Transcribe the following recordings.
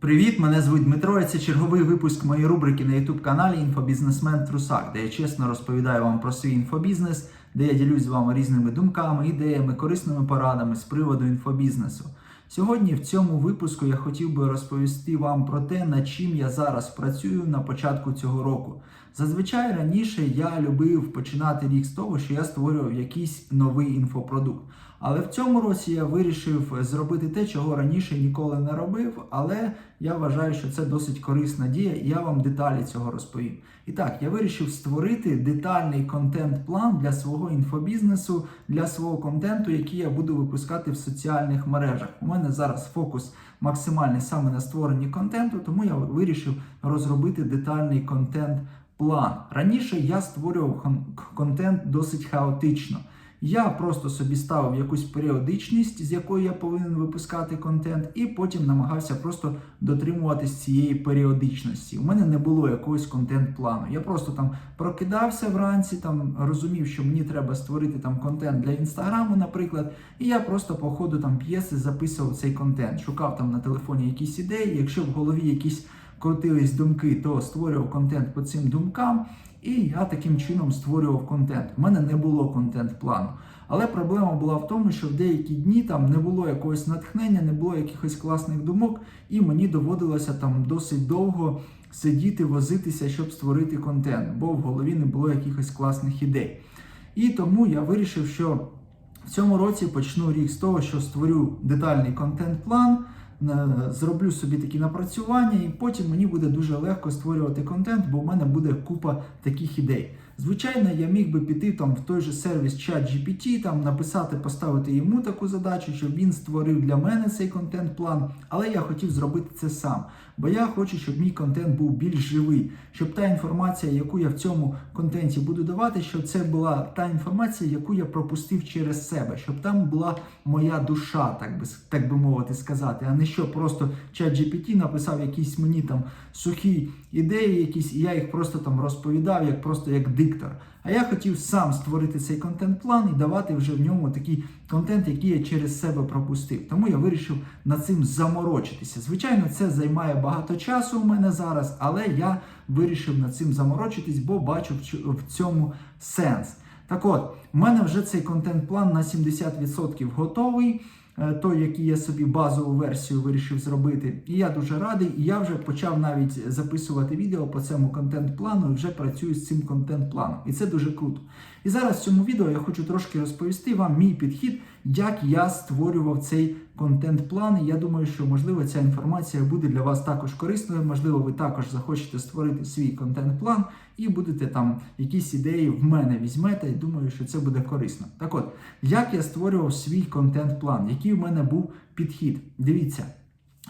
Привіт, мене звуть Дмитро. і Це черговий випуск моєї рубрики на youtube каналі Інфобізнесмен Трусак, де я чесно розповідаю вам про свій інфобізнес, де я ділюсь з вами різними думками, ідеями, корисними порадами з приводу інфобізнесу. Сьогодні в цьому випуску я хотів би розповісти вам про те, над чим я зараз працюю на початку цього року. Зазвичай раніше я любив починати рік з того, що я створював якийсь новий інфопродукт. Але в цьому році я вирішив зробити те, чого раніше ніколи не робив, але я вважаю, що це досить корисна дія, і я вам деталі цього розповім. І так, я вирішив створити детальний контент-план для свого інфобізнесу, для свого контенту, який я буду випускати в соціальних мережах. У мене зараз фокус максимальний саме на створенні контенту, тому я вирішив розробити детальний контент. План раніше я створював кон- контент досить хаотично. Я просто собі ставив якусь періодичність, з якою я повинен випускати контент, і потім намагався просто дотримуватись цієї періодичності. У мене не було якогось контент-плану. Я просто там прокидався вранці, там розумів, що мені треба створити там контент для інстаграму, наприклад, і я просто по ходу там п'єси записував цей контент, шукав там на телефоні якісь ідеї. Якщо в голові якісь крутились думки, то створював контент по цим думкам. І я таким чином створював контент. У мене не було контент-плану. Але проблема була в тому, що в деякі дні там не було якогось натхнення, не було якихось класних думок, і мені доводилося там досить довго сидіти, возитися, щоб створити контент, бо в голові не було якихось класних ідей. І тому я вирішив, що в цьому році почну рік з того, що створю детальний контент-план. Е, Зроблю собі такі напрацювання, і потім мені буде дуже легко створювати контент, бо в мене буде купа таких ідей. Звичайно, я міг би піти там в той же сервіс ChatGPT, там написати, поставити йому таку задачу, щоб він створив для мене цей контент-план. Але я хотів зробити це сам. Бо я хочу, щоб мій контент був більш живий, щоб та інформація, яку я в цьому контенті буду давати, щоб це була та інформація, яку я пропустив через себе, щоб там була моя душа, так би так би мовити сказати, а не що просто чат GPT написав якісь мені там сухі ідеї, якісь, і я їх просто там розповідав, як просто як диктор. А я хотів сам створити цей контент-план і давати вже в ньому такий контент, який я через себе пропустив. Тому я вирішив над цим заморочитися. Звичайно, це займає багато часу у мене зараз, але я вирішив над цим заморочитись, бо бачу в цьому сенс. Так от, в мене вже цей контент-план на 70% готовий. е, Той, який я собі базову версію вирішив зробити, і я дуже радий. І я вже почав навіть записувати відео по цьому контент-плану і вже працюю з цим контент-планом. І це дуже круто. І зараз в цьому відео я хочу трошки розповісти вам мій підхід, як я створював цей контент-план. І я думаю, що можливо ця інформація буде для вас також корисною. Можливо, ви також захочете створити свій контент-план і будете там якісь ідеї в мене візьмете. І думаю, що це буде корисно. Так от, як я створював свій контент-план, який в мене був підхід? Дивіться,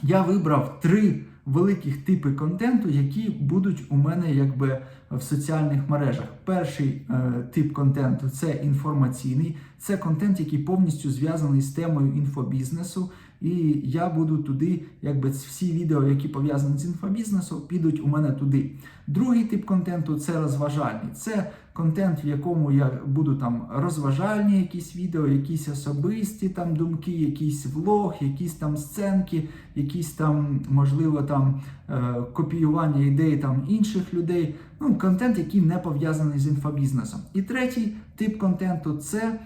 я вибрав три великих типи контенту, які будуть у мене якби в соціальних мережах. Перший е, тип контенту це інформаційний, це контент, який повністю зв'язаний з темою інфобізнесу. І я буду туди, якби всі відео, які пов'язані з інфобізнесом, підуть у мене туди. Другий тип контенту це розважальний. Це контент, в якому я буду там розважальні якісь відео, якісь особисті там думки, якийсь влог, якісь там сценки, якісь там, можливо, там е, копіювання ідей там інших людей. Ну, контент, який не пов'язаний з інфобізнесом. І третій тип контенту це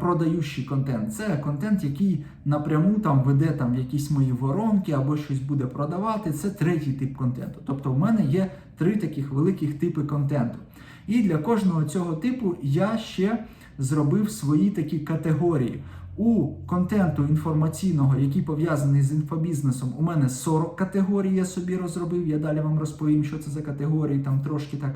продаючий контент. Це контент, який напряму там веде там якісь мої воронки або щось буде продавати. Це третій тип контенту. Тобто, в мене є три таких великих типи контенту. І для кожного цього типу я ще зробив свої такі категорії. У контенту інформаційного, який пов'язаний з інфобізнесом, у мене 40 категорій я собі розробив. Я далі вам розповім, що це за категорії, там трошки так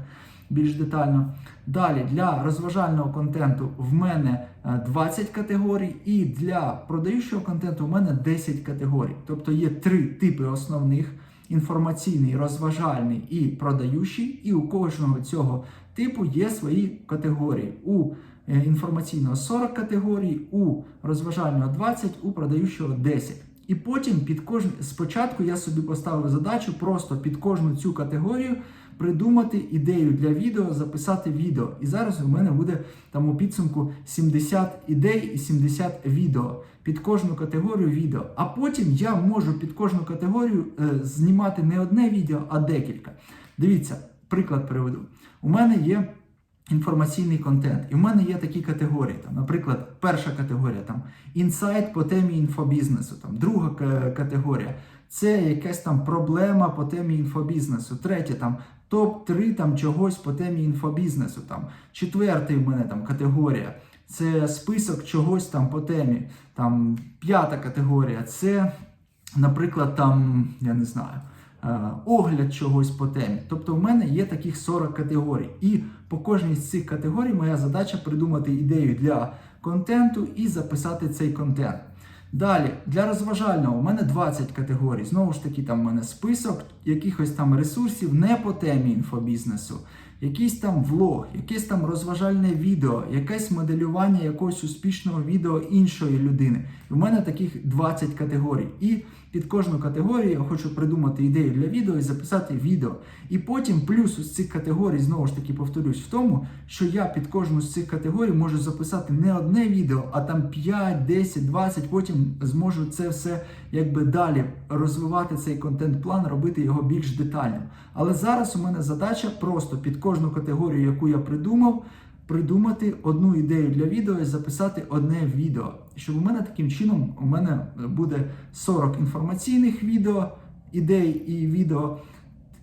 більш детально. Далі для розважального контенту в мене е, 20 категорій, і для продаючого контенту у мене 10 категорій. Тобто є три типи основних: інформаційний, розважальний і продаючий. І у кожного цього типу є свої категорії. У е, інформаційного 40 категорій, у розважального 20, у продаючого 10. І потім під кожен спочатку я собі поставив задачу просто під кожну цю категорію придумати ідею для відео, записати відео. І зараз у мене буде там у підсумку 70 ідей і 70 відео під кожну категорію відео. А потім я можу під кожну категорію е, знімати не одне відео, а декілька. Дивіться, приклад приведу. У мене є інформаційний контент, і в мене є такі категорії. Там, наприклад, перша категорія там інсайт по темі інфобізнесу, там друга категорія це якась там проблема по темі інфобізнесу. Третя там топ-3 там чогось по темі інфобізнесу. Там четвертий в мене там категорія. Це список чогось там по темі. Там п'ята категорія. Це, наприклад, там я не знаю. е, Огляд чогось по темі. Тобто, в мене є таких 40 категорій. І по кожній з цих категорій моя задача придумати ідею для контенту і записати цей контент. Далі, для розважального у мене 20 категорій. Знову ж таки, там у мене список якихось там ресурсів не по темі інфобізнесу, якийсь там влог, якесь там розважальне відео, якесь моделювання якогось успішного відео іншої людини. В мене таких 20 категорій. І під кожну категорію я хочу придумати ідею для відео і записати відео. І потім плюс з цих категорій, знову ж таки повторюсь, в тому, що я під кожну з цих категорій можу записати не одне відео, а там 5, 10, 20, потім зможу це все якби далі розвивати цей контент-план, робити його більш детальним. Але зараз у мене задача просто під кожну категорію, яку я придумав, придумати одну ідею для відео і записати одне відео. Щоб у мене таким чином у мене буде 40 інформаційних відео, ідей і відео.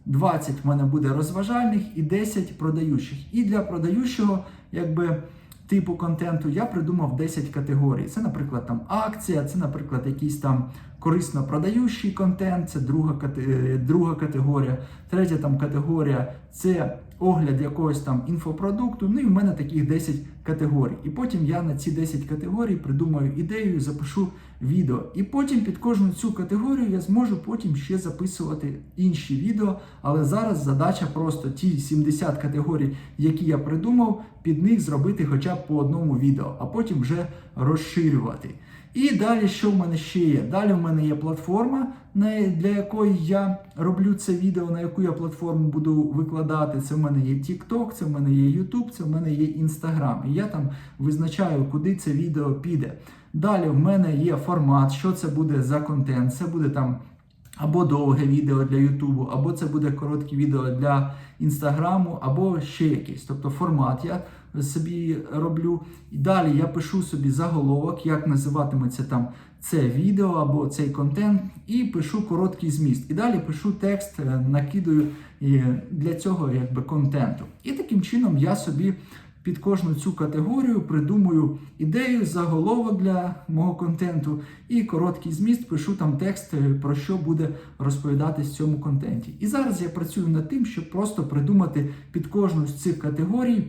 20 в мене буде розважальних і 10 продаючих. І для продаючого, якби. Типу контенту я придумав 10 категорій. Це, наприклад, там акція, це, наприклад, якийсь там корисно продаючий контент, це друга, е, друга категорія. Третя там категорія це огляд якогось там інфопродукту. Ну і в мене таких 10 категорій. І потім я на ці 10 категорій придумаю ідею, запишу відео. І потім під кожну цю категорію я зможу потім ще записувати інші відео. Але зараз задача просто ті 70 категорій, які я придумав, під них зробити хоча б по одному відео, а потім вже розширювати. І далі, що в мене ще є? Далі в мене є платформа, для якої я роблю це відео, на яку я платформу буду викладати. Це в мене є TikTok, це в мене є YouTube, це в мене є Instagram. І я там визначаю, куди це відео піде. Далі в мене є формат, що це буде за контент. Це буде там або довге відео для Ютубу, або це буде коротке відео для Інстаграму, або ще якийсь. Тобто формат я собі роблю. І далі я пишу собі заголовок, як називатиметься там це відео або цей контент, і пишу короткий зміст. І далі пишу текст, е, накидаю е, для цього якби контенту. І таким чином я собі під кожну цю категорію придумую ідею, заголовок для мого контенту і короткий зміст, пишу там текст, е, про що буде розповідатись в цьому контенті. І зараз я працюю над тим, щоб просто придумати під кожну з цих категорій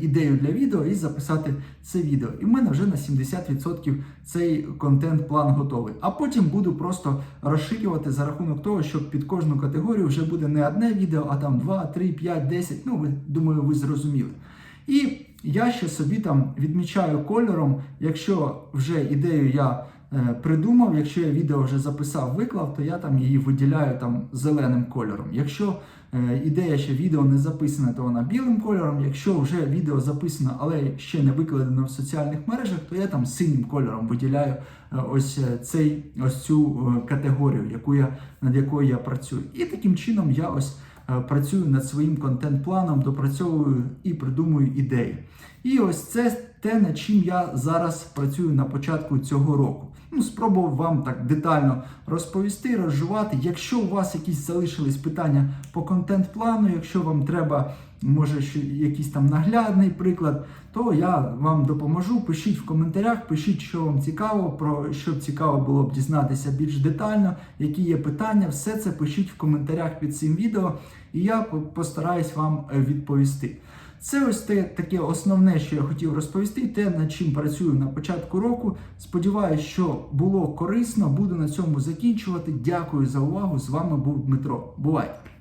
ідею для відео і записати це відео. І в мене вже на 70% цей контент-план готовий. А потім буду просто розширювати за рахунок того, що під кожну категорію вже буде не одне відео, а там 2, 3, 5, 10. Ну, ви думаю, ви зрозуміли. І я ще собі там відмічаю кольором, якщо вже ідею я е, придумав, якщо я відео вже записав, виклав, то я там її виділяю там зеленим кольором. Якщо е, ідея ще відео не записана, то вона білим кольором. Якщо вже відео записано, але ще не викладено в соціальних мережах, то я там синім кольором виділяю е, ось е, цей ось цю е, категорію, яку я над якою я працюю. І таким чином я ось е, працюю над своїм контент-планом, допрацьовую і придумую ідеї. І ось це те, над чим я зараз працюю на початку цього року. Ну, спробував вам так детально розповісти, розжувати. Якщо у вас якісь залишились питання по контент-плану, якщо вам треба, може, якийсь там наглядний приклад, то я вам допоможу. Пишіть в коментарях, пишіть, що вам цікаво, про що цікаво було б дізнатися більш детально, які є питання. Все це пишіть в коментарях під цим відео, і я постараюсь вам е, відповісти. Це ось те таке основне, що я хотів розповісти, те, над чим працюю на початку року. Сподіваюсь, що було корисно. Буду на цьому закінчувати. Дякую за увагу. З вами був Дмитро. Бувайте!